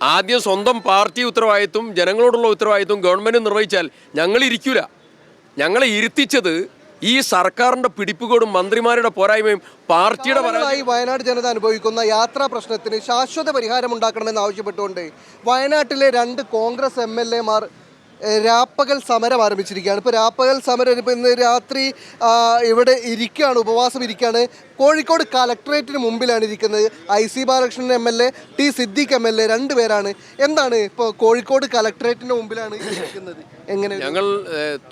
ആദ്യം സ്വന്തം പാർട്ടി ഉത്തരവാദിത്വം ജനങ്ങളോടുള്ള ഉത്തരവാദിത്വം ഗവൺമെന്റ് നിർവഹിച്ചാൽ ഞങ്ങൾ ഇരിക്കൂല. ഞങ്ങളെ ഇരുത്തിച്ചത് ഈ സർക്കാരിന്റെ പിടിപ്പുകോടും മന്ത്രിമാരുടെ പോരായ്മയും പാർട്ടിയുടെ പരമായി വയനാട് ജനത അനുഭവിക്കുന്ന യാത്രാ പ്രശ്നത്തിന് ശാശ്വത പരിഹാരം ഉണ്ടാക്കണമെന്ന് ആവശ്യപ്പെട്ടുകൊണ്ട് വയനാട്ടിലെ രണ്ട് കോൺഗ്രസ് എം എൽ എമാർ രാപ്പകൽ സമരം ആരംഭിച്ചിരിക്കുകയാണ്. ഇപ്പോൾ രാപ്പകൽ സമരം ഇപ്പോൾ ഇന്ന് രാത്രി ഇവിടെ ഇരിക്കുകയാണ് ഉപവാസം ഇരിക്കുകയാണ്. കോഴിക്കോട് കലക്ടറേറ്റിന് മുമ്പിലാണ് ഇരിക്കുന്നത് I C Balakrishnan M L A T Siddique M L A രണ്ടുപേരാണ്. എന്താണ് ഇപ്പോൾ കോഴിക്കോട് കലക്ടറേറ്റിന് മുമ്പിലാണ് ഇരിക്കുന്നത്? എങ്ങനെ ഞങ്ങൾ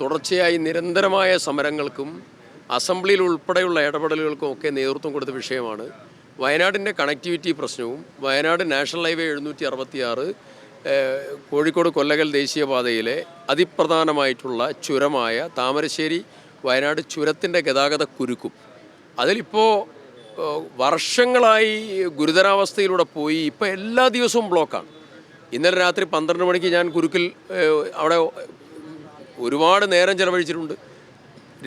തുടർച്ചയായി നിരന്തരമായ സമരങ്ങൾക്കും അസംബ്ലിയിൽ ഉൾപ്പെടെയുള്ള ഇടപെടലുകൾക്കും ഒക്കെ നേതൃത്വം കൊടുത്ത വിഷയമാണ്. വയനാടിന്റെ കണക്ടിവിറ്റി പ്രശ്നവും വയനാട് നാഷണൽ ഹൈവേ എഴുന്നൂറ്റി അറുപത്തിയാറ് കോഴിക്കോട് കൊല്ലകൽ ദേശീയപാതയിലെ അതിപ്രധാനമായിട്ടുള്ള ചുരമായ താമരശ്ശേരി വയനാട് ചുരത്തിന്റെ ഗതാഗത കുരുക്കും. അതിലിപ്പോൾ വർഷങ്ങളായി ഗുരുതരാവസ്ഥയിലൂടെ പോയി ഇപ്പോൾ എല്ലാ ദിവസവും ബ്ലോക്കാണ്. ഇന്നലെ രാത്രി പന്ത്രണ്ട് മണിക്ക് ഞാൻ കുരുക്കിൽ അവിടെ ഒരുപാട് നേരം ചിലവഴിച്ചിട്ടുണ്ട്.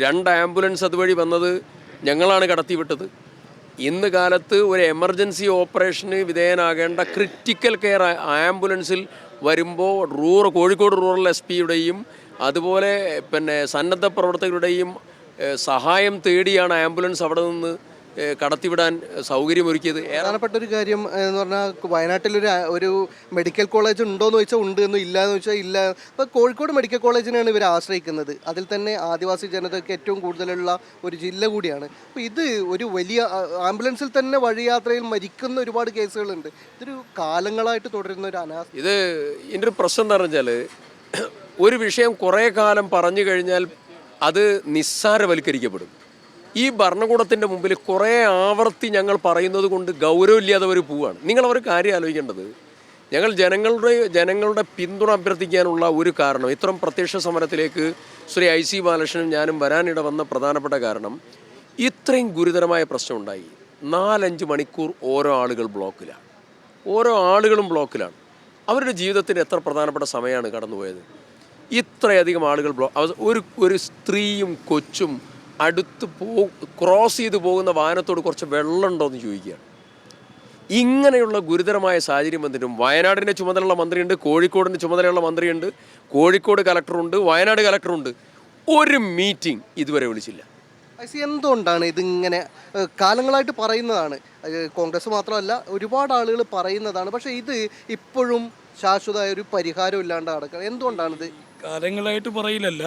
രണ്ട് ആംബുലൻസ് അതുവഴി വന്നത് ഞങ്ങളാണ് കടത്തിവിട്ടത്. ഇന്ന് കാലത്ത് ഒരു എമർജൻസി ഓപ്പറേഷന് വിധേയനാകേണ്ട ക്രിറ്റിക്കൽ കെയർ ആംബുലൻസിൽ വരുമ്പോൾ റൂറൽ കോഴിക്കോട് റൂറൽ എസ് പിയുടെയും അതുപോലെ പിന്നെ സന്നദ്ധ പ്രവർത്തകരുടെയും സഹായം തേടിയാണ് ആംബുലൻസ് അവിടെ നിന്ന് കടത്തിവിടാൻ സൗകര്യമൊരുക്കിയത് പ്രധാനപ്പെട്ട ഒരു കാര്യം എന്ന് പറഞ്ഞാൽ വയനാട്ടിലൊരു ഒരു മെഡിക്കൽ കോളേജ് ഉണ്ടോ എന്ന് ചോദിച്ചാൽ ഉണ്ട് എന്നും ഇല്ല എന്ന് ചോദിച്ചാൽ ഇല്ല. ഇപ്പോൾ കോഴിക്കോട് മെഡിക്കൽ കോളേജിനെയാണ് ഇവർ ആശ്രയിക്കുന്നത്. അതിൽ തന്നെ ആദിവാസി ജനതയ്ക്ക് ഏറ്റവും കൂടുതലുള്ള ഒരു ജില്ല കൂടിയാണ്. അപ്പോൾ ഇത് ഒരു വലിയ ആംബുലൻസിൽ തന്നെ വഴിയാത്രയിൽ മരിക്കുന്ന ഒരുപാട് കേസുകളുണ്ട്. ഇതൊരു കാലങ്ങളായിട്ട് തുടരുന്ന ഒരു അനാ ഇത് ഇതിന്റെ ഒരു പ്രശ്നം എന്ന് പറഞ്ഞാൽ ഒരു വിഷയം കുറേ കാലം പറഞ്ഞു കഴിഞ്ഞാൽ അത് നിസ്സാരവൽക്കരിക്കപ്പെടും. ഈ ഭരണകൂടത്തിന്റെ മുമ്പിൽ കുറേ ആവർത്തി ഞങ്ങൾ പറയുന്നത് കൊണ്ട് ഗൗരവമില്ലാതെ അവർ പോവുകയാണ് അവർ കാര്യം ആലോചിക്കേണ്ടത്. ഞങ്ങൾ ജനങ്ങളുടെ ജനങ്ങളുടെ പിന്തുണ അഭ്യർത്ഥിക്കാനുള്ള ഒരു കാരണം ഇത്തരം പ്രത്യക്ഷ സമരത്തിലേക്ക് ശ്രീ ഐ സി ബാലകൃഷ്ണനും ഞാനും വരാനിട വന്ന പ്രധാനപ്പെട്ട കാരണം ഇത്രയും ഗുരുതരമായ പ്രശ്നം ഉണ്ടായി നാലഞ്ച് മണിക്കൂർ ഓരോ ആളുകൾ ബ്ലോക്കിലാണ്. ഓരോ ആളുകളും ബ്ലോക്കിലാണ്. അവരുടെ ജീവിതത്തിന് എത്ര പ്രധാനപ്പെട്ട സമയമാണ് കടന്നുപോയത്. ഇത്രയധികം ആളുകൾ ബ്ലോ ഒരു ഒരു സ്ത്രീയും കൊച്ചും അടുത്ത് പോ ക്രോസ് ചെയ്ത് പോകുന്ന വാഹനത്തോട് കുറച്ച് വെള്ളമുണ്ടോ എന്ന് ചോദിക്കുകയാണ്. ഇങ്ങനെയുള്ള ഗുരുതരമായ സാഹചര്യം വന്നിട്ടും വയനാടിന്റെ ചുമതലയുള്ള മന്ത്രിയുണ്ട് കോഴിക്കോടിന്റെ ചുമതലയുള്ള മന്ത്രിയുണ്ട് കോഴിക്കോട് കലക്ടറുണ്ട് വയനാട് കലക്ടറുണ്ട്. ഒരു മീറ്റിംഗ് ഇതുവരെ വിളിച്ചില്ല. എന്തുകൊണ്ടാണ് ഇതിങ്ങനെ കാലങ്ങളായിട്ട് പറയുന്നതാണ്? കോൺഗ്രസ് മാത്രമല്ല ഒരുപാട് ആളുകൾ പറയുന്നതാണ്. പക്ഷേ ഇത് ഇപ്പോഴും ശാശ്വതമായ ഒരു പരിഹാരം ഇല്ലാണ്ട് നടക്കുക എന്തുകൊണ്ടാണിത്? കാലങ്ങളായിട്ട് പറയില്ലല്ല.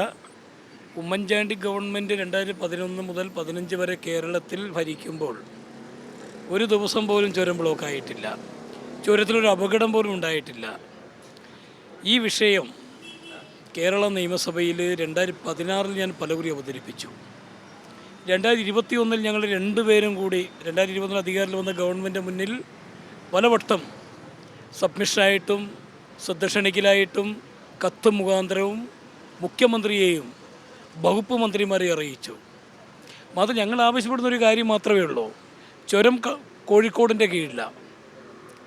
ഉമ്മൻചാണ്ടി ഗവൺമെന്റ് രണ്ടായിരത്തി പതിനൊന്ന് മുതൽ പതിനഞ്ച് വരെ കേരളത്തിൽ ഭരിക്കുമ്പോൾ ഒരു ദിവസം പോലും ചുരം ബ്ലോക്ക് ആയിട്ടില്ല. ചുരത്തിലൊരു അപകടം പോലും ഉണ്ടായിട്ടില്ല. ഈ വിഷയം കേരള നിയമസഭയിൽ രണ്ടായിരത്തി പതിനാറിൽ ഞാൻ പലകുറി അവതരിപ്പിച്ചു. രണ്ടായിരത്തി ഇരുപത്തി ഒന്നിൽ ഞങ്ങൾ രണ്ടുപേരും കൂടി രണ്ടായിരത്തി ഇരുപത്തൊന്നിൽ അധികാരത്തിൽ വന്ന ഗവൺമെന്റ് മുന്നിൽ പലവട്ടം സബ്മിഷനായിട്ടും ശ്രദ്ധ കത്ത് മുഖാന്തരവും മുഖ്യമന്ത്രിയെയും വകുപ്പ് മന്ത്രിമാരെ അറിയിച്ചു. അത് ഞങ്ങൾ ആവശ്യപ്പെടുന്ന ഒരു കാര്യം മാത്രമേ ഉള്ളൂ. ചുരം കോഴിക്കോടിന്റെ കീഴിലാണ്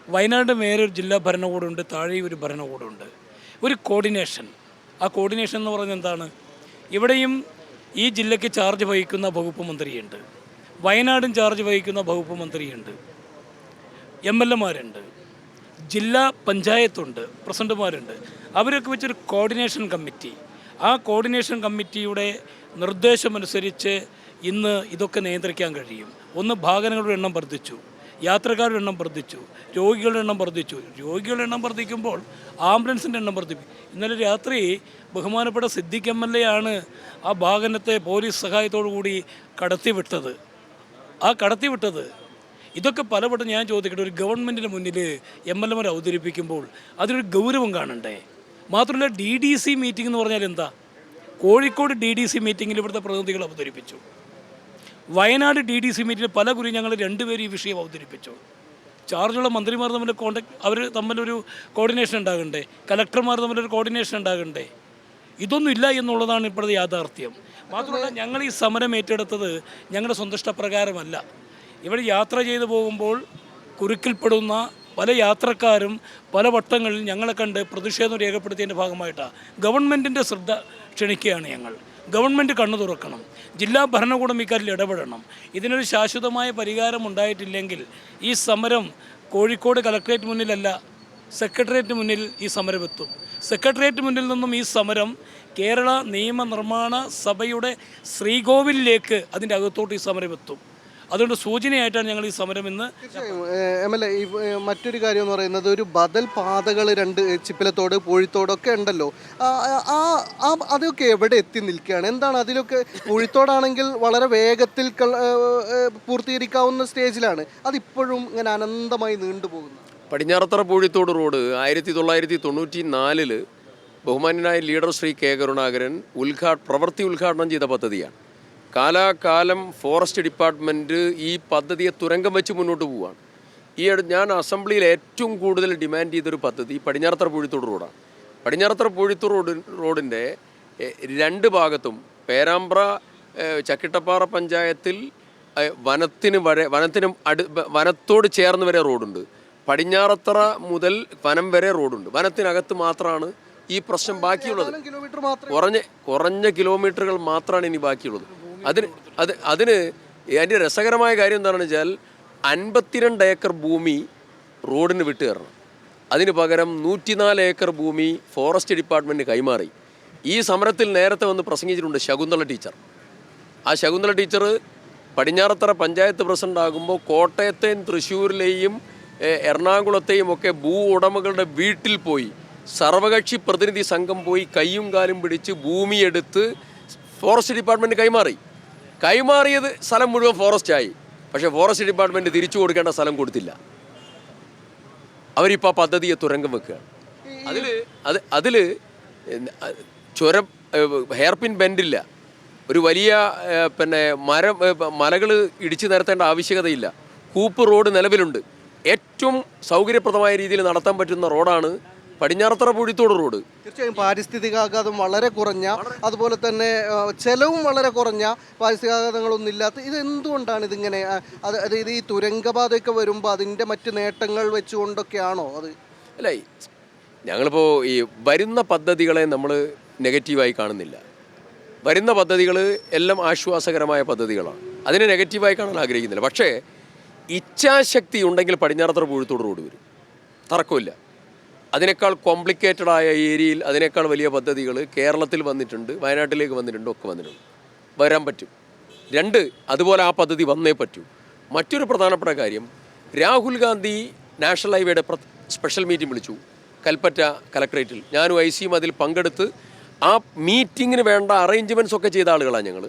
വയനാട് മേലെ ഒരു ജില്ലാ ഭരണകൂടമുണ്ട് താഴെ ഒരു ഭരണകൂടമുണ്ട് ഒരു കോർഡിനേഷൻ ആ കോർഡിനേഷൻ എന്ന് പറഞ്ഞാൽ എന്താണ്? ഇവിടെയും ഈ ജില്ലയ്ക്ക് ചാർജ് വഹിക്കുന്ന വകുപ്പ് മന്ത്രിയുണ്ട്. വയനാടും ചാർജ് വഹിക്കുന്ന വകുപ്പ് മന്ത്രിയുണ്ട്. എം എൽ എമാരുണ്ട്. ജില്ലാ പഞ്ചായത്തുണ്ട് പ്രസിഡന്റുമാരുണ്ട്. അവരൊക്കെ വെച്ചൊരു കോർഡിനേഷൻ കമ്മിറ്റി ആ കോർഡിനേഷൻ കമ്മിറ്റിയുടെ നിർദ്ദേശമനുസരിച്ച് ഇന്ന് ഇതൊക്കെ നിയന്ത്രിക്കാൻ കഴിയും. ഒന്ന് ഭാഗനങ്ങളുടെ എണ്ണം വർദ്ധിച്ചു യാത്രക്കാരുടെ എണ്ണം വർദ്ധിച്ചു രോഗികളുടെ എണ്ണം വർദ്ധിച്ചു. രോഗികളുടെ എണ്ണം വർദ്ധിക്കുമ്പോൾ ആംബുലൻസിന്റെ എണ്ണം വർദ്ധിക്കും ഇന്നലെ രാത്രി ബഹുമാനപ്പെട്ട സിദ്ദിഖ് എം എൽ എ ആണ് ആ ഭാഗനത്തെ പോലീസ് സഹായത്തോടു കൂടി കടത്തിവിട്ടത്. ആ കടത്തിവിട്ടത് ഇതൊക്കെ പലവട്ടം ഞാൻ ചോദിക്കട്ടെ ഒരു ഗവൺമെന്റിന് മുന്നിൽ എം എൽ എമാർ അവതരിപ്പിക്കുമ്പോൾ അതിനൊരു ഗൗരവം കാണണ്ടേ? മാത്രമല്ല ഡി ഡി സി മീറ്റിംഗ് എന്ന് പറഞ്ഞാൽ എന്താ? കോഴിക്കോട് ഡി ഡി സി മീറ്റിങ്ങിൽ ഇവിടുത്തെ പ്രതിനിധികൾ അവതരിപ്പിച്ചു. വയനാട് ഡി ഡി സി മീറ്റിൽ പല കുറി ഞങ്ങൾ രണ്ടുപേരും ഈ വിഷയം അവതരിപ്പിച്ചു. ചാർജുള്ള മന്ത്രിമാർ തമ്മിൽ കോണ്ടാക്ട് അവർ തമ്മിലൊരു കോർഡിനേഷൻ ഉണ്ടാകണ്ടേ? കലക്ടർമാർ തമ്മിലൊരു കോർഡിനേഷൻ ഉണ്ടാകണ്ടേ? ഇതൊന്നുമില്ല എന്നുള്ളതാണ് ഇപ്പോഴത്തെ യാഥാർത്ഥ്യം. മാത്രമല്ല ഞങ്ങൾ ഈ സമരം ഏറ്റെടുത്തത് ഞങ്ങളുടെ സ്വന്തം ഇഷ്ടപ്രകാരമല്ല. ഇവിടെ യാത്ര ചെയ്തു പോകുമ്പോൾ കുരുക്കിൽപ്പെടുന്ന പല യാത്രക്കാരും പല വട്ടങ്ങളിൽ ഞങ്ങളെ കണ്ട് പ്രതിഷേധം രേഖപ്പെടുത്തിയതിന്റെ ഭാഗമായിട്ടാണ് ഗവൺമെന്റിന്റെ ശ്രദ്ധ ക്ഷണിക്കുകയാണ് ഞങ്ങൾ. ഗവൺമെന്റ് കണ്ണു തുറക്കണം. ജില്ലാ ഭരണകൂടം ഇക്കാര്യത്തിൽ ഇടപെടണം. ഇതിനൊരു ശാശ്വതമായ പരിഹാരം ഉണ്ടായിട്ടില്ലെങ്കിൽ ഈ സമരം കോഴിക്കോട് കലക്ട്രേറ്റ് മുന്നിലല്ല സെക്രട്ടേറിയറ്റ് മുന്നിൽ ഈ സമരം എത്തും സെക്രട്ടേറിയറ്റ് മുന്നിൽ നിന്നും ഈ സമരം കേരള നിയമനിർമ്മാണ സഭയുടെ ശ്രീകോവിലേക്ക് അതിന്റെ അകത്തോട്ട് ഈ സമരം എത്തും അതുകൊണ്ട് സൂചനയായിട്ടാണ് ഞങ്ങൾ ഈ സമരം ഇന്ന് എം എൽ എ ഈ മറ്റൊരു കാര്യം എന്ന് പറയുന്നത് ഒരു ബദൽ പാതകൾ രണ്ട് ചിപ്പിലത്തോട് പൂഴിത്തോടൊക്കെ ഉണ്ടല്ലോ. ആ അതൊക്കെ എവിടെ എത്തി നിൽക്കുകയാണ്? എന്താണ് അതിലൊക്കെ പൂഴിത്തോടാണെങ്കിൽ വളരെ വേഗത്തിൽ പൂർത്തീകരിക്കാവുന്ന സ്റ്റേജിലാണ്. അതിപ്പോഴും ഇങ്ങനെ അനന്തമായി നീണ്ടുപോകുന്നു പടിഞ്ഞാറത്തറ പൂഴിത്തോട് റോഡ് ആയിരത്തി തൊള്ളായിരത്തി തൊണ്ണൂറ്റി നാലിൽ ബഹുമാന്യനായ ലീഡർ ശ്രീ കെ കരുണാകരൻ ഉദ്ഘാ പ്രവൃത്തി ഉദ്ഘാടനം ചെയ്ത പദ്ധതിയാണ്. കാലാകാലം ഫോറസ്റ്റ് ഡിപ്പാർട്ട്മെന്റ് ഈ പദ്ധതിയെ തുരങ്കം വെച്ച് മുന്നോട്ട് പോവുകയാണ്. ഈ ഞാൻ അസംബ്ലിയിൽ ഏറ്റവും കൂടുതൽ ഡിമാൻഡ് ചെയ്തൊരു പദ്ധതി പടിഞ്ഞാറത്തറ പൂഴിത്തോട് റോഡാണ്. പടിഞ്ഞാറത്തറ പൂഴിത്തോട് റോഡ് റോഡിന്റെ രണ്ട് ഭാഗത്തും പേരാമ്പ്ര ചക്കിട്ടപ്പാറ പഞ്ചായത്തിൽ വനത്തിന് വരെ വനത്തിനും അടു വനത്തോട് ചേർന്ന് വരെ റോഡുണ്ട്. പടിഞ്ഞാറത്തറ മുതൽ വനം വരെ റോഡുണ്ട്. വനത്തിനകത്ത് മാത്രമാണ് ഈ പ്രശ്നം ബാക്കിയുള്ളത്. കുറഞ്ഞ കുറഞ്ഞ കിലോമീറ്ററുകൾ മാത്രമാണ് ഇനി ബാക്കിയുള്ളത്. അതിന് അത് അതിന് അതിന്റെ രസകരമായ കാര്യം എന്താണെന്ന് വെച്ചാൽ അൻപത്തിരണ്ട് ഏക്കർ ഭൂമി റോഡിന് വിട്ട് കയറണം അതിന് പകരം നൂറ്റിനാല് ഏക്കർ ഭൂമി ഫോറസ്റ്റ് ഡിപ്പാർട്ട്മെന്റ് കൈമാറി. ഈ സമരത്തിൽ നേരത്തെ വന്ന് പ്രസംഗിച്ചിട്ടുണ്ട് ശകുന്തള ടീച്ചർ. ആ ശകുന്തള ടീച്ചർ പടിഞ്ഞാറത്തറ പഞ്ചായത്ത് പ്രസിഡന്റ് ആകുമ്പോൾ കോട്ടയത്തെയും തൃശ്ശൂരിലെയും എറണാകുളത്തെയും ഒക്കെ ഭൂ ഉടമകളുടെ വീട്ടിൽ പോയി സർവകക്ഷി പ്രതിനിധി സംഘം പോയി കൈയും കാലും പിടിച്ച് ഭൂമിയെടുത്ത് ഫോറസ്റ്റ് ഡിപ്പാർട്ട്മെന്റ് കൈമാറി. കൈമാറിയത് സ്ഥലം മുഴുവൻ ഫോറസ്റ്റ് ആയി. പക്ഷേ ഫോറസ്റ്റ് ഡിപ്പാർട്ട്മെന്റ് തിരിച്ചു കൊടുക്കേണ്ട സ്ഥലം കൊടുത്തില്ല. അവരിപ്പോൾ ആ പദ്ധതിയെ തുരങ്കം വെക്കുകയാണ്. അതിൽ അത് അതിൽ ചുരം ഹെയർപിൻ ബെൻഡില്ല. ഒരു വലിയ പിന്നെ മരം മലകൾ ഇടിച്ചു നിരത്തേണ്ട ആവശ്യകതയില്ല. കൂപ്പ് റോഡ് നിലവിലുണ്ട്. ഏറ്റവും സൗകര്യപ്രദമായ രീതിയിൽ നടത്താൻ പറ്റുന്ന റോഡാണ് പടിഞ്ഞാറത്തറ പൂഴിത്തോട് റോഡ്. തീർച്ചയായും പാരിസ്ഥിതികാഘാതം വളരെ കുറഞ്ഞ അതുപോലെ തന്നെ ചെലവും വളരെ കുറഞ്ഞ പാരിസ്ഥിതികാഘാതങ്ങളൊന്നും ഇല്ലാത്ത ഇത് എന്തുകൊണ്ടാണ് ഇതിങ്ങനെ അതായത് ഈ തുരങ്കപാതയൊക്കെ വരുമ്പോൾ അതിന്റെ മറ്റ് നേട്ടങ്ങൾ വെച്ചുകൊണ്ടൊക്കെയാണോ അത്? അല്ല ഞങ്ങളിപ്പോൾ ഈ വരുന്ന പദ്ധതികളെ നമ്മൾ നെഗറ്റീവായി കാണുന്നില്ല. വരുന്ന പദ്ധതികൾ എല്ലാം ആശ്വാസകരമായ പദ്ധതികളാണ്. അതിനെ നെഗറ്റീവായി കാണാൻ ആഗ്രഹിക്കുന്നില്ല. പക്ഷേ ഇച്ഛാശക്തി ഉണ്ടെങ്കിൽ പടിഞ്ഞാറത്തറ പൂഴത്തോട് റോഡ് വരും. തർക്കമില്ല. അതിനേക്കാൾ കോംപ്ലിക്കേറ്റഡ് ആയ ഏരിയയിൽ അതിനേക്കാൾ വലിയ പദ്ധതികൾ കേരളത്തിൽ വന്നിട്ടുണ്ട് വയനാട്ടിലേക്ക് വന്നിട്ടുണ്ട് ഒക്കെ വന്നിട്ടുണ്ട്. വരാൻ പറ്റും. രണ്ട് അതുപോലെ ആ പദ്ധതി വന്നേ പറ്റൂ. മറ്റൊരു പ്രധാനപ്പെട്ട കാര്യം രാഹുൽ ഗാന്ധി നാഷണൽ ഹൈവേയുടെ സ്പെഷ്യൽ മീറ്റിംഗ് വിളിച്ചു കൽപ്പറ്റ കലക്ട്രേറ്റിൽ. ഞാനും ഐ സിയും അതിൽ പങ്കെടുത്ത് ആ മീറ്റിങ്ങിന് വേണ്ട അറേഞ്ച്മെന്റ്സ് ഒക്കെ ചെയ്ത ആളുകളാണ് ഞങ്ങൾ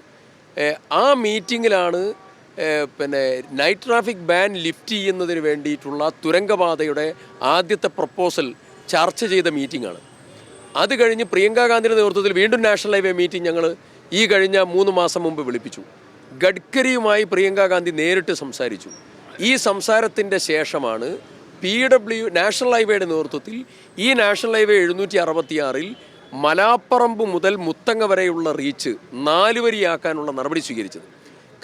ആ മീറ്റിങ്ങിലാണ് പിന്നെ നൈറ്റ് ട്രാഫിക് ബാൻ ലിഫ്റ്റ് ചെയ്യുന്നതിന് വേണ്ടിയിട്ടുള്ള തുരങ്കപാതയുടെ ആദ്യത്തെ പ്രപ്പോസൽ ചർച്ച ചെയ്ത മീറ്റിംഗാണ്. അത് കഴിഞ്ഞ് പ്രിയങ്ക ഗാന്ധിയുടെ നേതൃത്വത്തിൽ വീണ്ടും നാഷണൽ ഹൈവേ മീറ്റിംഗ് ഞങ്ങൾ ഈ കഴിഞ്ഞ മൂന്ന് മാസം മുമ്പ് വിളിപ്പിച്ചു. ഗഡ്കരിയുമായി പ്രിയങ്ക ഗാന്ധി നേരിട്ട് സംസാരിച്ചു. ഈ സംസാരത്തിന്റെ ശേഷമാണ് പി ഡബ്ല്യു നാഷണൽ ഹൈവേയുടെ നേതൃത്വത്തിൽ ഈ നാഷണൽ ഹൈവേ എഴുന്നൂറ്റി അറുപത്തിയാറിൽ മലാപ്പറമ്പ് മുതൽ മുത്തങ്ങ വരെയുള്ള റീച്ച് നാലുവരിയാക്കാനുള്ള നടപടി സ്വീകരിച്ചത്.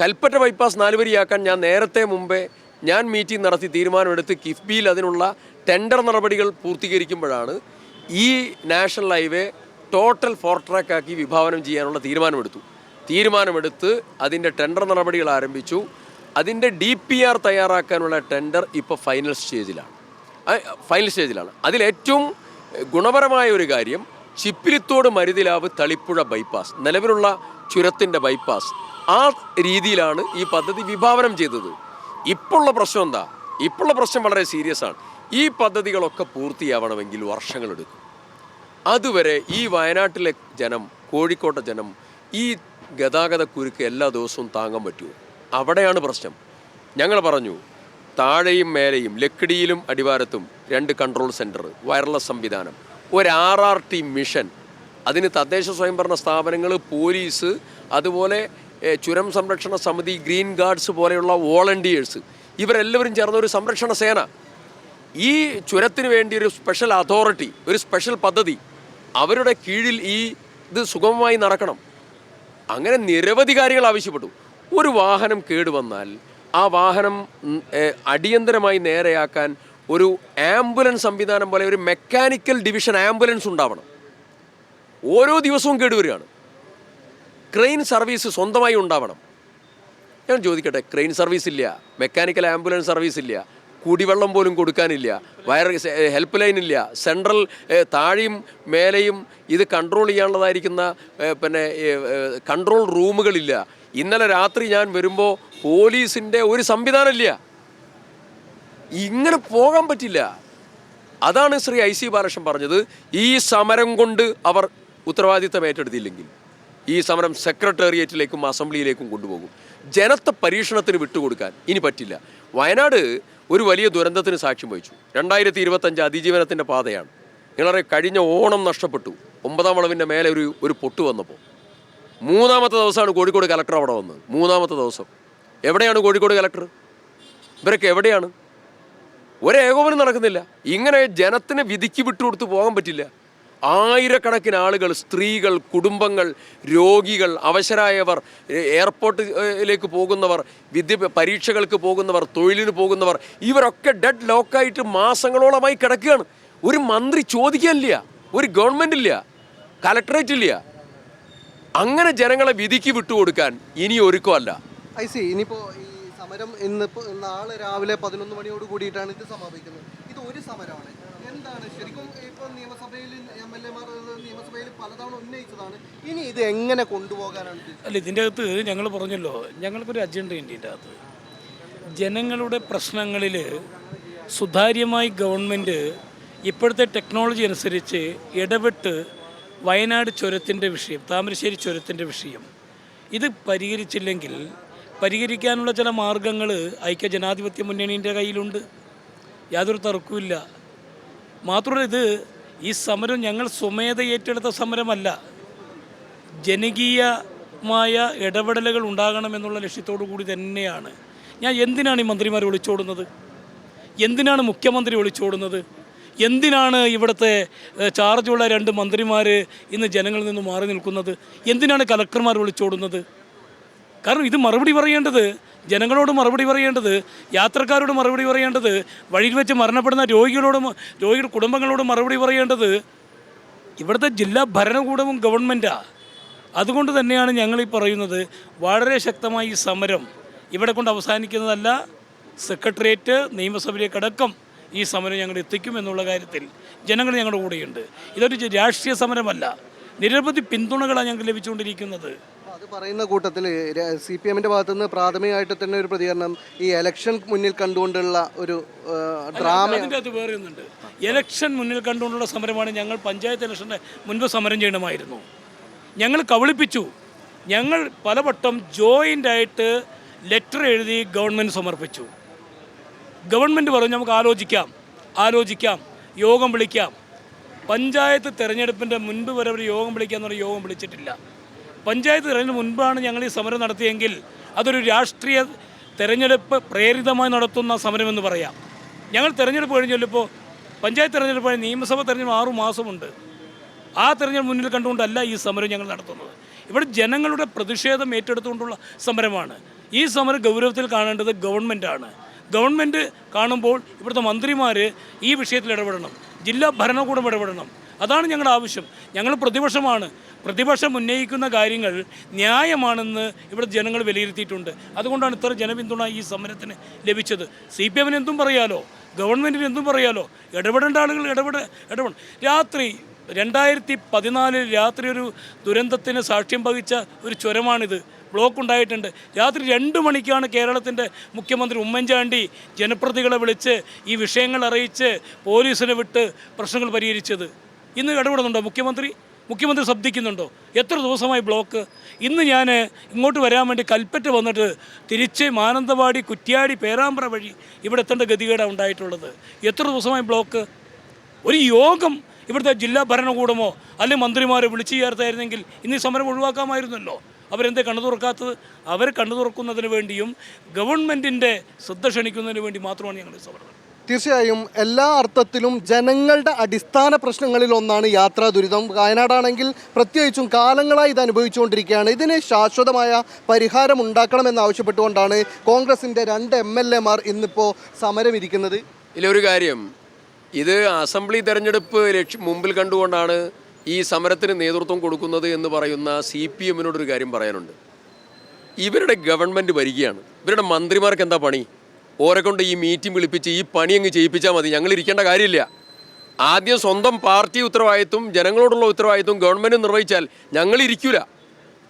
കൽപ്പറ്റ ബൈപ്പാസ് നാലുവരിയാക്കാൻ ഞാൻ നേരത്തെ മുമ്പേ ഞാൻ മീറ്റിംഗ് നടത്തി തീരുമാനമെടുത്ത് കിഫ്ബിയിൽ അതിനുള്ള ടെൻഡർ നടപടികൾ പൂർത്തീകരിക്കുമ്പോഴാണ് ഈ national highway total four track ആക്കി വിഭാവനം ചെയ്യാനുള്ള തീരുമാനമെടുത്തു. തീരുമാനമെടുത്ത് അതിന്റെ ടെൻഡർ നടപടികൾ ആരംഭിച്ചു. അതിന്റെ ഡി പി ആർ തയ്യാറാക്കാനുള്ള ടെൻഡർ ഇപ്പോൾ ഫൈനൽ സ്റ്റേജിലാണ് ഫൈനൽ സ്റ്റേജിലാണ് അതിലേറ്റവും ഗുണപരമായ ഒരു കാര്യം ചിപ്പിലിത്തോട് മരുതിലാവ് തളിപ്പുഴ ബൈപ്പാസ് നിലവിലുള്ള ചുരത്തിന്റെ ബൈപ്പാസ് ആ രീതിയിലാണ് ഈ പദ്ധതി വിഭാവനം ചെയ്തത്. ഇപ്പോഴുള്ള പ്രശ്നം എന്താ? ഇപ്പോഴുള്ള പ്രശ്നം വളരെ സീരിയസ് ആണ്. ഈ പദ്ധതികളൊക്കെ പൂർത്തിയാവണമെങ്കിൽ വർഷങ്ങളെടുക്കും അതുവരെ ഈ വയനാട്ടിലെ ജനം കോഴിക്കോട്ടെ ജനം ഈ ഗതാഗത കുരുക്ക് എല്ലാ ദിവസവും താങ്ങാൻ പറ്റുമോ? അവിടെയാണ് പ്രശ്നം. ഞങ്ങൾ പറഞ്ഞു താഴെയും മേലെയും ലക്കിടിയിലും അടിവാരത്തും രണ്ട് കൺട്രോൾ സെന്റർ വയർലെസ് സംവിധാനം ഒരു ആർ ആർ ടി മിഷൻ അതിന് തദ്ദേശ സ്വയംഭരണ സ്ഥാപനങ്ങൾ പോലീസ് അതുപോലെ ചുരം സംരക്ഷണ സമിതി ഗ്രീൻ ഗാർഡ്സ് പോലെയുള്ള വോളണ്ടിയേഴ്സ് ഇവരെല്ലാവരും ചേർന്ന ഒരു സംരക്ഷണ സേന. ഈ ചുരത്തിന് വേണ്ടി ഒരു സ്പെഷ്യൽ അതോറിറ്റി ഒരു സ്പെഷ്യൽ പദ്ധതി അവരുടെ കീഴിൽ ഈ ഇത് സുഗമമായി നടക്കണം. അങ്ങനെ നിരവധി കാര്യങ്ങൾ ആവശ്യപ്പെട്ടു. ഒരു വാഹനം കേടുവന്നാൽ ആ വാഹനം അടിയന്തരമായി നേരെയാക്കാൻ ഒരു ആംബുലൻസ് സംവിധാനം പോലെ ഒരു മെക്കാനിക്കൽ ഡിവിഷൻ ആംബുലൻസ് ഉണ്ടാവണം. ഓരോ ദിവസവും കേടുവരികയാണ്. ക്രെയിൻ സർവീസ് സ്വന്തമായി ഉണ്ടാവണം. ഞാൻ ചോദിക്കട്ടെ ക്രെയിൻ സർവീസ് ഇല്ല മെക്കാനിക്കൽ ആംബുലൻസ് സർവീസ് ഇല്ല കുടിവെള്ളം പോലും കൊടുക്കാനില്ല വയർ ഹെൽപ്പ് ലൈൻ ഇല്ല സെൻട്രൽ താഴെയും മേലെയും ഇത് കൺട്രോൾ ചെയ്യാനുള്ളതായിരിക്കുന്ന പിന്നെ കൺട്രോൾ റൂമുകളില്ല. ഇന്നലെ രാത്രി ഞാൻ വരുമ്പോൾ പോലീസിന്റെ ഒരു സംവിധാനമില്ല ഇങ്ങനെ പോകാൻ പറ്റില്ല. അതാണ് ശ്രീ ഐ സി ബാലകൃഷ്ണൻ പറഞ്ഞത്. ഈ സമരം കൊണ്ട് അവർ ഉത്തരവാദിത്തം ഏറ്റെടുത്തില്ലെങ്കിൽ. ഈ സമരം സെക്രട്ടേറിയറ്റിലേക്കും അസംബ്ലിയിലേക്കും കൊണ്ടുപോകും. ജനത്തെ പരീക്ഷണത്തിന് വിട്ടുകൊടുക്കാൻ ഇനി പറ്റില്ല. വയനാട് ഒരു വലിയ ദുരന്തത്തിന് സാക്ഷ്യം വഹിച്ചു. രണ്ടായിരത്തി ഇരുപത്തഞ്ച് അതിജീവനത്തിന്റെ പാതയാണ്. നിങ്ങളറിയ കഴിഞ്ഞ ഓണം നഷ്ടപ്പെട്ടു. ഒമ്പതാം വളവിന്റെ മേലെ ഒരു ഒരു പൊട്ട് വന്നപ്പോൾ മൂന്നാമത്തെ ദിവസമാണ് കോഴിക്കോട് കലക്ടർ അവിടെ വന്നത്. മൂന്നാമത്തെ ദിവസം. എവിടെയാണ് കോഴിക്കോട് കലക്ടർ? ഇവരൊക്കെ എവിടെയാണ്? ഒരേകോപനം നടക്കുന്നില്ല. ഇങ്ങനെ ജനത്തിന് വിധിക്ക് വിട്ടുകൊടുത്ത് പോകാൻ പറ്റില്ല. ആയിരക്കണക്കിന് ആളുകൾ സ്ത്രീകൾ കുടുംബങ്ങൾ രോഗികൾ അവശരായവർ എയർപോർട്ടിലേക്ക് പോകുന്നവർ വിദ്യ പരീക്ഷകൾക്ക് പോകുന്നവർ തൊഴിലിന് പോകുന്നവർ ഇവരൊക്കെ ഡെഡ് ലോക്കായിട്ട് മാസങ്ങളോളമായി കിടക്കുകയാണ്. ഒരു മന്ത്രി ചോദിക്കാനില്ല ഒരു ഗവൺമെന്റ് ഇല്ല കലക്ടറേറ്റ് ഇല്ല. അങ്ങനെ ജനങ്ങളെ വിധിക്ക് വിട്ടുകൊടുക്കാൻ ഇനി ഒരുക്കമല്ല ഐ സി ഇനിയിപ്പോൾ ഈ സമരം ഇന്നിപ്പോൾ നാളെ രാവിലെ പതിനൊന്ന് മണിയോട് കൂടിയിട്ടാണ് ഇത് സമാപിക്കുന്നത്. ഇത് ഒരു സമരമാണ്. എന്താണ് ശരിക്കും ഇപ്പൊ നിയമസഭയിൽ എം എൽ എമാർ നിയമസഭയിൽ പലതവണ ഉന്നയിച്ചതാണ്. ഇനി ഇത് എങ്ങനെ കൊണ്ടുപോകാനാണ് അല്ല ഇതിന്റെ അകത്ത് ഞങ്ങൾ പറഞ്ഞല്ലോ ഞങ്ങൾക്കൊരു അജണ്ട ഉണ്ട് ഇതിന്റെ അകത്ത്. ജനങ്ങളുടെ പ്രശ്നങ്ങളിൽ സുതാര്യമായി ഗവൺമെന്റ് ഇപ്പോഴത്തെ ടെക്നോളജി അനുസരിച്ച് ഇടപെട്ട് വയനാട് ചുരത്തിന്റെ വിഷയം താമരശ്ശേരി ചുരത്തിന്റെ വിഷയം ഇത് പരിഹരിച്ചില്ലെങ്കിൽ പരിഹരിക്കാനുള്ള ചില മാർഗങ്ങൾ ഐക്യ ജനാധിപത്യ മുന്നണീന്റെ കയ്യിലുണ്ട്. യാതൊരു തർക്കവുമില്ല. മാത്രമല്ല ഇത് ഈ സമരം ഞങ്ങൾ സ്വമേധ ഏറ്റെടുത്ത സമരമല്ല. ജനകീയമായ ഇടപെടലുകൾ ഉണ്ടാകണമെന്നുള്ള ലക്ഷ്യത്തോടു കൂടി തന്നെയാണ്. ഞാൻ എന്തിനാണ് ഈ മന്ത്രിമാരെ വിളിച്ചോടുന്നത്? എന്തിനാണ് മുഖ്യമന്ത്രി വിളിച്ചോടുന്നത്? എന്തിനാണ് ഇവിടുത്തെ ചാർജുള്ള രണ്ട് മന്ത്രിമാർ ഇന്ന് ജനങ്ങളിൽ നിന്ന് മാറി നിൽക്കുന്നത്? എന്തിനാണ് കലക്ടർമാർ ഒളിച്ചോടുന്നത് കാരണം ഇത് മറുപടി പറയേണ്ടത് ജനങ്ങളോട് മറുപടി പറയേണ്ടത് യാത്രക്കാരോട് മറുപടി പറയേണ്ടത് വഴിയിൽ വെച്ച് മരണപ്പെടുന്ന രോഗികളോട് രോഗിയുടെ കുടുംബങ്ങളോട് മറുപടി പറയേണ്ടത് ഇവിടുത്തെ ജില്ലാ ഭരണകൂടവും ഗവൺമെന്റാണ് അതുകൊണ്ട് തന്നെയാണ് ഞങ്ങൾ ഈ പറയുന്നത് വളരെ ശക്തമായി ഈ സമരം ഇവിടെ കൊണ്ട് അവസാനിക്കുന്നതല്ല സെക്രട്ടേറിയറ്റ് നിയമസഭയിലേക്കടക്കം ഈ സമരം ഞങ്ങൾ എത്തിക്കും എന്നുള്ള കാര്യത്തിൽ ജനങ്ങൾ ഞങ്ങളുടെ കൂടെയുണ്ട്. ഇതൊരു രാഷ്ട്രീയ സമരമല്ല നിരവധി പിന്തുണകളാണ് ഞങ്ങൾക്ക് ലഭിച്ചുകൊണ്ടിരിക്കുന്നത്. അത് പറയുന്ന കൂട്ടത്തിൽ സി പി എമ്മിന്റെ ഭാഗത്തുനിന്ന് പ്രാഥമികമായിട്ട് തന്നെ ഒരു പ്രതികരണം ഈ എലക്ഷൻ മുന്നിൽ കണ്ടുകൊണ്ടുള്ള ഒരു ഡ്രാമ അതിന്റെ അകത്ത് വേറെ ഒന്നുണ്ട് ഇലക്ഷൻ മുന്നിൽ കണ്ടുകൊണ്ടുള്ള സമരമാണ് ഞങ്ങൾ പഞ്ചായത്ത് ഇലക്ഷന്റെ മുൻപ് സമരം ചെയ്യണമായിരുന്നു. ഞങ്ങൾ കബളിപ്പിച്ചു. ഞങ്ങൾ പലവട്ടം ജോയിന്റ് ആയിട്ട് ലെറ്റർ എഴുതി ഗവൺമെന്റ് സമർപ്പിച്ചു. ഗവൺമെന്റ് പറഞ്ഞു നമുക്ക് ആലോചിക്കാം ആലോചിക്കാം യോഗം വിളിക്കാം. പഞ്ചായത്ത് തെരഞ്ഞെടുപ്പിന്റെ മുൻപ് വരെ ഒരു യോഗം വിളിക്കാമെന്ന് പറഞ്ഞ യോഗം വിളിച്ചിട്ടില്ല. പഞ്ചായത്ത് തെരഞ്ഞെടുപ്പ് മുൻപാണ് ഞങ്ങൾ ഈ സമരം നടത്തിയെങ്കിൽ അതൊരു രാഷ്ട്രീയ തെരഞ്ഞെടുപ്പ് പ്രേരിതമായി നടത്തുന്ന സമരമെന്ന് പറയാം. ഞങ്ങൾ തെരഞ്ഞെടുപ്പ് കഴിഞ്ഞല്ലോ പഞ്ചായത്ത് തെരഞ്ഞെടുപ്പ് കഴിഞ്ഞ് നിയമസഭ തെരഞ്ഞെടുപ്പ് ആറു മാസമുണ്ട്. ആ തെരഞ്ഞെടുപ്പ് മുന്നിൽ കണ്ടുകൊണ്ടല്ല ഈ സമരം ഞങ്ങൾ നടത്തുന്നത്. ഇവിടെ ജനങ്ങളുടെ പ്രതിഷേധം ഏറ്റെടുത്തുകൊണ്ടുള്ള സമരമാണ്. ഈ സമരം ഗൗരവത്തിൽ കാണേണ്ടത് ഗവൺമെന്റാണ്. ഗവൺമെന്റ് കാണുമ്പോൾ ഇവിടുത്തെ മന്ത്രിമാർ ഈ വിഷയത്തിൽ ഇടപെടണം. ജില്ലാ ഭരണകൂടം ഇടപെടണം. അതാണ് ഞങ്ങളുടെ ആവശ്യം. ഞങ്ങൾ പ്രതിപക്ഷമാണ്. പ്രതിപക്ഷം ഉന്നയിക്കുന്ന കാര്യങ്ങൾ ന്യായമാണെന്ന് ഇവിടെ ജനങ്ങൾ വിലയിരുത്തിയിട്ടുണ്ട്. അതുകൊണ്ടാണ് ഇത്ര ജനപിന്തുണ ഈ സമരത്തിന് ലഭിച്ചത്. സി പി എമ്മിന് എന്തും പറയാലോ? ഗവൺമെന്റിന് എന്തും പറയാലോ? ഇടപെടേണ്ട ആളുകൾ ഇടപെട ഇടപെട രാത്രി രണ്ടായിരത്തി പതിനാലിൽ രാത്രി ഒരു ദുരന്തത്തിന് സാക്ഷ്യം വഹിച്ച ഒരു ചുരമാണിത്. ബ്ലോക്ക് ഉണ്ടായിട്ടുണ്ട്. രാത്രി രണ്ട് മണിക്കാണ് കേരളത്തിന്റെ മുഖ്യമന്ത്രി ഉമ്മൻചാണ്ടി ജനപ്രതികളെ വിളിച്ച് ഈ വിഷയങ്ങൾ അറിയിച്ച് പോലീസിനെ വിട്ട് പ്രശ്നങ്ങൾ പരിഹരിച്ചത്. ഇന്ന് ഇടപെടുന്നുണ്ടോ? മുഖ്യമന്ത്രി? മുഖ്യമന്ത്രി ശബ്ദിക്കുന്നുണ്ടോ എത്ര ദിവസമായി ബ്ലോക്ക്? ഇന്ന് ഞാൻ ഇങ്ങോട്ട് വരാൻ വേണ്ടി കൽപ്പറ്റ വന്നിട്ട് തിരിച്ച് മാനന്തവാടി കുറ്റ്യാടി പേരാമ്പ്ര വഴി ഇവിടെ എത്തേണ്ട ഗതികേടാണ് ഉണ്ടായിട്ടുള്ളത്. എത്ര ദിവസമായി ബ്ലോക്ക്? ഒരു യോഗം ഇവിടുത്തെ ജില്ലാ ഭരണകൂടമോ അല്ലെങ്കിൽ മന്ത്രിമാരെ വിളിച്ചു ചേർത്തായിരുന്നെങ്കിൽ ഇന്ന് സമരം ഒഴിവാക്കാമായിരുന്നല്ലോ. അവരെന്തേ കണ്ണു തുറക്കാത്തത്? അവർ കണ്ണു തുറക്കുന്നതിന് വേണ്ടിയും ഗവൺമെന്റിന്റെ ശ്രദ്ധ ക്ഷണിക്കുന്നതിന് വേണ്ടി മാത്രമാണ് ഞങ്ങൾ സമരം തീർച്ചയായും എല്ലാ അർത്ഥത്തിലും ജനങ്ങളുടെ അടിസ്ഥാന പ്രശ്നങ്ങളിൽ ഒന്നാണ് യാത്രാ ദുരിതം. വയനാടാണെങ്കിൽ പ്രത്യേകിച്ചും കാലങ്ങളായി ഇത് അനുഭവിച്ചുകൊണ്ടിരിക്കുകയാണ് ഇതിന് ശാശ്വതമായ പരിഹാരം ഉണ്ടാക്കണമെന്ന് ആവശ്യപ്പെട്ടുകൊണ്ടാണ് കോൺഗ്രസിന്റെ രണ്ട് എം എൽ എമാർ ഇന്നിപ്പോൾ സമരമിരിക്കുന്നത്. ഇതിലൊരു കാര്യം ഇത് അസംബ്ലി തെരഞ്ഞെടുപ്പ് ലക്ഷ്യം മുമ്പിൽ കണ്ടുകൊണ്ടാണ് ഈ സമരത്തിന് നേതൃത്വം കൊടുക്കുന്നത് എന്ന് പറയുന്ന സി പി എമ്മിനോടൊരു കാര്യം പറയാനുണ്ട്. ഇവരുടെ ഗവൺമെന്റ് വരികയാണ് ഇവരുടെ മന്ത്രിമാർക്ക് എന്താ പണി? ഓരെ കൊണ്ട് ഈ മീറ്റിംഗ് വിളിപ്പിച്ച് ഈ പണി അങ്ങ് ചെയ്യിപ്പിച്ചാൽ മതി. ഞങ്ങൾ ഇരിക്കേണ്ട കാര്യമില്ല. ആദ്യം സ്വന്തം പാർട്ടി ഉത്തരവാദിത്വം ജനങ്ങളോടുള്ള ഉത്തരവാദിത്വം ഗവൺമെന്റ് നിർവഹിച്ചാൽ ഞങ്ങൾ ഇരിക്കൂല.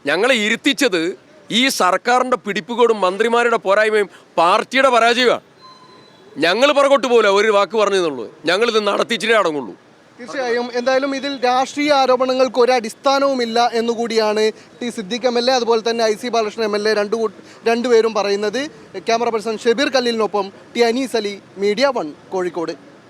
ഞങ്ങളെ ഇരുത്തിച്ചത് ഈ സർക്കാരിന്റെ പിടിപ്പുകോടും മന്ത്രിമാരുടെ പോരായ്മയും പാർട്ടിയുടെ പരാജയമാണ്. ഞങ്ങൾ പുറകോട്ട് പോകില്ല ഒരു വാക്ക് പറഞ്ഞതെന്നുള്ളൂ ഞങ്ങളിത് നടത്തിച്ചിട്ടേ അടങ്ങുള്ളൂ. തീർച്ചയായും. എന്തായാലും ഇതിൽ രാഷ്ട്രീയ ആരോപണങ്ങൾക്ക് ഒരു അടിസ്ഥാനവുമില്ല എന്നുകൂടിയാണ് T Siddique M L A അതുപോലെ തന്നെ I C Balakrishnan M L A രണ്ടു രണ്ടുപേരും പറയുന്നത്. Camera person Shebeer കല്ലിലിനൊപ്പം T Anees Ali media one Kozhikode.